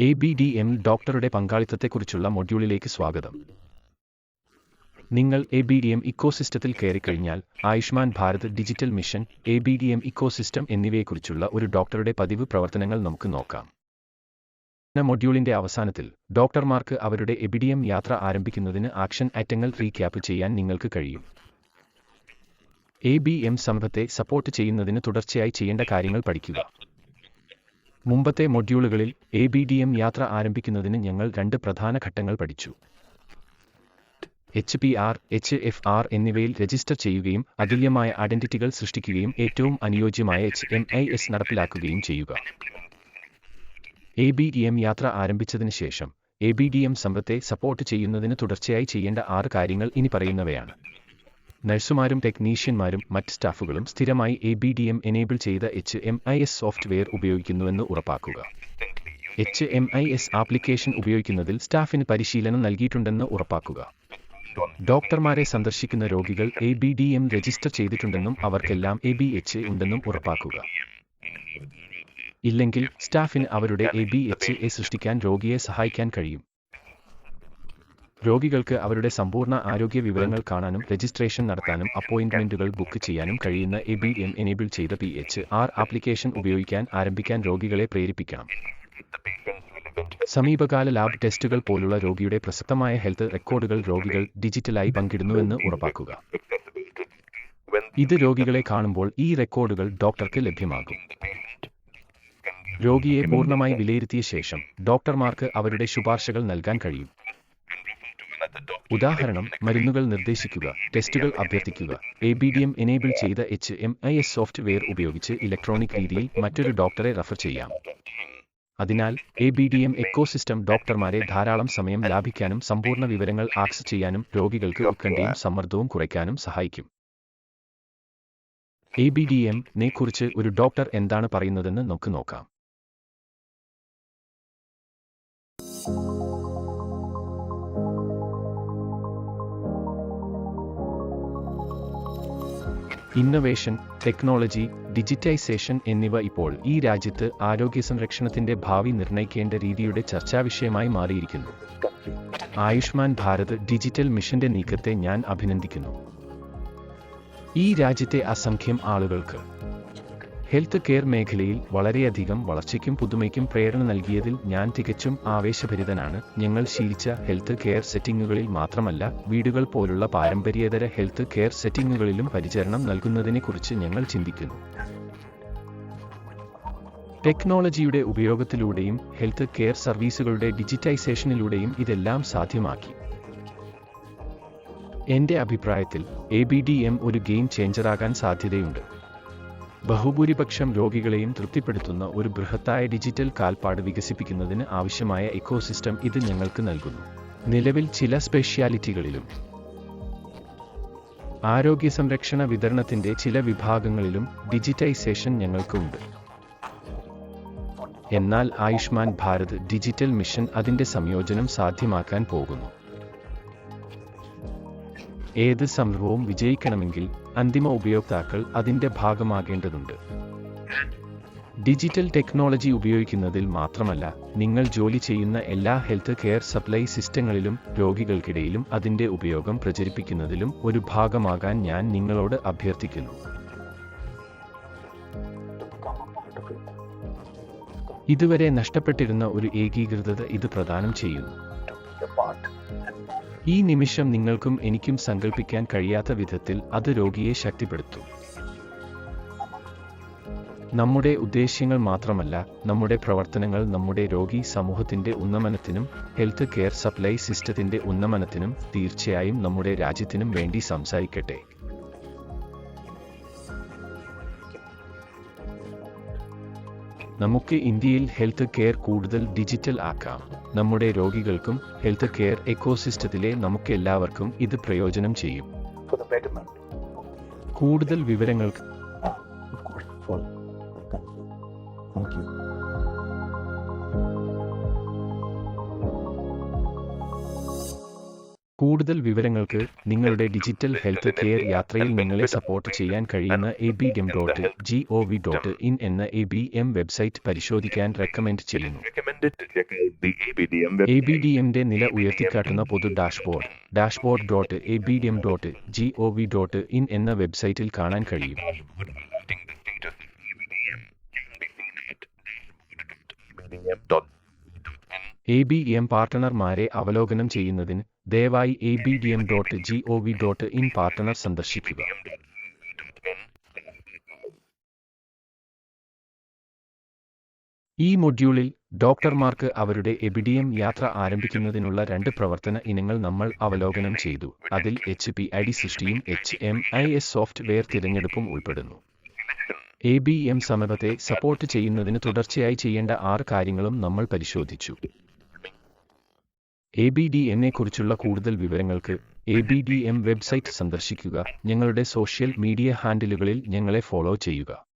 A B D M ഡോക്ടറുടെ പങ്കാളിത്തത്തെക്കുറിച്ചുള്ള മൊഡ്യൂളിലേക്ക് സ്വാഗതം. നിങ്ങൾ എ ബി ഡി എം ഇക്കോസിസ്റ്റത്തിൽ കയറിക്കഴിഞ്ഞാൽ Ayushman Bharat digital mission A B D M ecosystem എന്നിവയെക്കുറിച്ചുള്ള ഒരു ഡോക്ടറുടെ പതിവ് പ്രവർത്തനങ്ങൾ നമുക്ക് നോക്കാം. എന്ന മൊഡ്യൂളിന്റെ അവസാനത്തിൽ ഡോക്ടർമാർക്ക് അവരുടെ എബിഡിഎം യാത്ര ആരംഭിക്കുന്നതിന് ആക്ഷൻ ഐറ്റങ്ങൾ റീക്യാപ്പ് ചെയ്യാൻ നിങ്ങൾക്ക് കഴിയും. എ ബി എം സംഘത്തെ സപ്പോർട്ട് ചെയ്യുന്നതിന് തുടർച്ചയായി ചെയ്യേണ്ട കാര്യങ്ങൾ പഠിക്കുക. മുമ്പത്തെ മൊഡ്യൂളുകളിൽ എ ബി ഡി എം യാത്ര ആരംഭിക്കുന്നതിന് ഞങ്ങൾ രണ്ട് പ്രധാന ഘട്ടങ്ങൾ പഠിച്ചു. H P R H F R എന്നിവയിൽ രജിസ്റ്റർ ചെയ്യുകയും അതുല്യമായ ഐഡന്റിറ്റികൾ സൃഷ്ടിക്കുകയും ഏറ്റവും അനുയോജ്യമായ എച്ച് എം ഐ എസ് നടപ്പിലാക്കുകയും ചെയ്യുക. എ ബി ഡി എം യാത്ര ആരംഭിച്ചതിന് ശേഷം എ ബി ഡി എം സമ്പത്തെ സപ്പോർട്ട് ചെയ്യുന്നതിന് തുടർച്ചയായി ചെയ്യേണ്ട ആറ് കാര്യങ്ങൾ ഇനി പറയുന്നവയാണ് നഴ്സുമാരും ടെക്നീഷ്യന്മാരും മറ്റ് സ്റ്റാഫുകളും സ്ഥിരമായി A B D M enable ചെയ്ത H M I S software ഉപയോഗിക്കുന്നുവെന്ന് ഉറപ്പാക്കുക. H M I S application ഉപയോഗിക്കുന്നതിൽ സ്റ്റാഫിന് പരിശീലനം നൽകിയിട്ടുണ്ടെന്ന് ഉറപ്പാക്കുക. ഡോക്ടർമാരെ സന്ദർശിക്കുന്ന രോഗികൾ A B D M register ചെയ്തിട്ടുണ്ടെന്നും അവർക്കെല്ലാം എ ബി എച്ച് ഉണ്ടെന്നും ഉറപ്പാക്കുക. ഇല്ലെങ്കിൽ സ്റ്റാഫിന് അവരുടെ എ ബി എച്ച് എ സൃഷ്ടിക്കാൻ രോഗിയെ സഹായിക്കാൻ കഴിയും. രോഗികൾക്ക് അവരുടെ സമ്പൂർണ ആരോഗ്യ വിവരങ്ങൾ കാണാനും രജിസ്ട്രേഷൻ നടത്താനും അപ്പോയിന്റ്മെന്റുകൾ ബുക്ക് ചെയ്യാനും കഴിയുന്ന എ ബി എം എനേബിൾ ചെയ്ത പി എച്ച് ആർ ആപ്ലിക്കേഷൻ ഉപയോഗിക്കാൻ ആരംഭിക്കാൻ രോഗികളെ പ്രേരിപ്പിക്കണം. സമീപകാല ലാബ് ടെസ്റ്റുകൾ പോലുള്ള രോഗിയുടെ പ്രസക്തമായ ഹെൽത്ത് റെക്കോർഡുകൾ രോഗികൾ ഡിജിറ്റലായി പങ്കിടുന്നുവെന്ന് ഉറപ്പാക്കുക. ഇത് രോഗികളെ കാണുമ്പോൾ ഈ റെക്കോർഡുകൾ ഡോക്ടർക്ക് ലഭ്യമാകും. രോഗിയെ പൂർണമായി വിലയിരുത്തിയ ശേഷം ഡോക്ടർമാർക്ക് അവരുടെ ശുപാർശകൾ നൽകാൻ കഴിയും. ഉദാഹരണം മരുന്നുകൾ നിർദ്ദേശിക്കുക ടെസ്റ്റുകൾ അഭ്യർത്ഥിക്കുക. A B D M enable ചെയ്ത H M I S software ഉപയോഗിച്ച് ഇലക്ട്രോണിക് രീതിയിൽ മറ്റൊരു ഡോക്ടറെ റഫർ ചെയ്യാം. അതിനാൽ A B D M ecosystem ഡോക്ടർമാരെ ധാരാളം സമയം ലാഭിക്കാനും സമ്പൂർണ വിവരങ്ങൾ ആക്സസ് ചെയ്യാനും രോഗികൾക്ക് ഉത്കണ്ഠയും സമ്മർദ്ദവും കുറയ്ക്കാനും സഹായിക്കും. എ ബി ഡി എം നെക്കുറിച്ച് ഒരു ഡോക്ടർ എന്താണ് പറയുന്നതെന്ന് നമുക്ക് നോക്കാം. ഇന്നൊവേഷൻ ടെക്നോളജി ഡിജിറ്റൈസേഷൻ എന്നിവ ഇപ്പോൾ ഈ രാജ്യത്ത് ആരോഗ്യ സംരക്ഷണത്തിന്റെ ഭാവി നിർണയിക്കേണ്ട രീതിയുടെ ചർച്ചാവിഷയമായി മാറിയിരിക്കുന്നു. ആയുഷ്മാൻ ഭാരത് ഡിജിറ്റൽ മിഷന്റെ നീക്കത്തെ ഞാൻ അഭിനന്ദിക്കുന്നു. ഈ രാജ്യത്തെ അസംഖ്യം ആളുകൾക്ക് ഹെൽത്ത് കെയർ മേഖലയിൽ വളരെയധികം വളർച്ചയ്ക്കും പുതുമയ്ക്കും പ്രേരണ നൽകിയതിൽ ഞാൻ തികച്ചും ആവേശഭരിതനാണ്. ഞങ്ങൾ ശീലിച്ച ഹെൽത്ത് കെയർ സെറ്റിംഗുകളിൽ മാത്രമല്ല വീടുകൾ പോലുള്ള പാരമ്പര്യേതര ഹെൽത്ത് കെയർ സെറ്റിംഗുകളിലും പരിചരണം നൽകുന്നതിനെക്കുറിച്ച് ഞങ്ങൾ ചിന്തിക്കുന്നു. ടെക്നോളജിയുടെ ഉപയോഗത്തിലൂടെയും ഹെൽത്ത് കെയർ സർവീസുകളുടെ ഡിജിറ്റൈസേഷനിലൂടെയും ഇതെല്ലാം സാധ്യമാക്കി. എന്റെ അഭിപ്രായത്തിൽ എ ബി ഡി എം ഒരു ഗെയിം ചേഞ്ചറാകാൻ സാധ്യതയുണ്ട്. ബഹുഭൂരിപക്ഷം രോഗികളെയും തൃപ്തിപ്പെടുത്തുന്ന ഒരു ബൃഹത്തായ ഡിജിറ്റൽ കാൽപ്പാട് വികസിപ്പിക്കുന്നതിന് ആവശ്യമായ ഇക്കോസിസ്റ്റം ഇത് ഞങ്ങൾക്ക് നൽകുന്നു. നിലവിൽ ചില സ്പെഷ്യാലിറ്റികളിലും ആരോഗ്യ സംരക്ഷണ വിതരണത്തിന്റെ ചില വിഭാഗങ്ങളിലും ഡിജിറ്റൈസേഷൻ ഞങ്ങൾക്കുണ്ട്. എന്നാൽ ആയുഷ്മാൻ ഭാരത് ഡിജിറ്റൽ മിഷൻ അതിന്റെ സംയോജനം സാധ്യമാക്കാൻ പോകുന്നു. ഏത് സംഭവവും വിജയിക്കണമെങ്കിൽ അന്തിമ ഉപയോക്താക്കൾ അതിന്റെ ഭാഗമാകേണ്ടതുണ്ട്. ഡിജിറ്റൽ ടെക്നോളജി ഉപയോഗിക്കുന്നതിൽ മാത്രമല്ല നിങ്ങൾ ജോലി ചെയ്യുന്ന എല്ലാ ഹെൽത്ത് കെയർ സപ്ലൈ സിസ്റ്റങ്ങളിലും രോഗികൾക്കിടയിലും അതിന്റെ ഉപയോഗം പ്രചരിപ്പിക്കുന്നതിലും ഒരു ഭാഗമാകാൻ ഞാൻ നിങ്ങളോട് അഭ്യർത്ഥിക്കുന്നു. ഇതുവരെ നഷ്ടപ്പെട്ടിരുന്ന ഒരു ഏകീകൃതത ഇത് പ്രദാനം ചെയ്യുന്നു. ഈ നിമിഷം നിങ്ങൾക്കും എനിക്കും സങ്കല്പിക്കാൻ കഴിയാത്ത വിധത്തിൽ അത് രോഗിയെ ശക്തിപ്പെടുത്തും. നമ്മുടെ ഉദ്ദേശ്യങ്ങൾ മാത്രമല്ല നമ്മുടെ പ്രവർത്തനങ്ങൾ നമ്മുടെ രോഗി സമൂഹത്തിന്റെ ഉന്നമനത്തിനും ഹെൽത്ത് കെയർ സപ്ലൈ സിസ്റ്റത്തിന്റെ ഉന്നമനത്തിനും തീർച്ചയായും നമ്മുടെ രാജ്യത്തിനും വേണ്ടി സംസാരിക്കട്ടെ. നമുക്ക് ഇന്ത്യയിൽ ഹെൽത്ത് കെയർ കൂടുതൽ ഡിജിറ്റൽ ആക്കാം. നമ്മുടെ രോഗികൾക്കും ഹെൽത്ത് കെയർ എക്കോസിസ്റ്റത്തിലെ നമുക്കെല്ലാവർക്കും ഇത് പ്രയോജനം ചെയ്യും. കൂടുതൽ വിവരങ്ങൾക്ക് കൂടുതൽ വിവരങ്ങൾക്ക് നിങ്ങളുടെ ഡിജിറ്റൽ ഹെൽത്ത് കെയർ യാത്രയിൽ നിങ്ങളെ സപ്പോർട്ട് ചെയ്യാൻ കഴിയുന്ന A B M dot G O V dot in എന്ന എ ബി എം വെബ്സൈറ്റ് പരിശോധിക്കാൻ റെക്കമെൻഡ് ചെയ്യുന്നു എ ബി ഡി എമ്മിന്റെ നില ഉയർത്തിക്കാട്ടുന്ന പൊതു dashboard dashboard dot A B D M dot G O V dot in എന്ന വെബ്സൈറ്റിൽ കാണാൻ കഴിയും. എ ബി എം പാർട്ട്ണർമാരെ അവലോകനം ചെയ്യുന്നതിന് ദയവായി A B D M dot G O V dot in partner സന്ദർശിക്കുക. ഈ മൊഡ്യൂളിൽ ഡോക്ടർമാർക്ക് അവരുടെ എബിഡിയം യാത്ര ആരംഭിക്കുന്നതിനുള്ള രണ്ട് പ്രവർത്തന ഇനങ്ങൾ നമ്മൾ അവലോകനം ചെയ്തു. അതിൽ എച്ച് പി ഐ ഡി സൃഷ്ടിയും H M I S software തിരഞ്ഞെടുപ്പും ഉൾപ്പെടുന്നു. എ ബി എം സമീപത്തെ സപ്പോർട്ട് ചെയ്യുന്നതിന് തുടർച്ചയായി ചെയ്യേണ്ട ആറ് കാര്യങ്ങളും നമ്മൾ പരിശോധിച്ചു. എ ബി ഡി എന്നെക്കുറിച്ചുള്ള കൂടുതൽ വിവരങ്ങൾക്ക് A B D M website സന്ദർശിക്കുക. ഞങ്ങളുടെ സോഷ്യൽ മീഡിയ ഹാൻഡിലുകളിൽ ഞങ്ങളെ ഫോളോ ചെയ്യുക.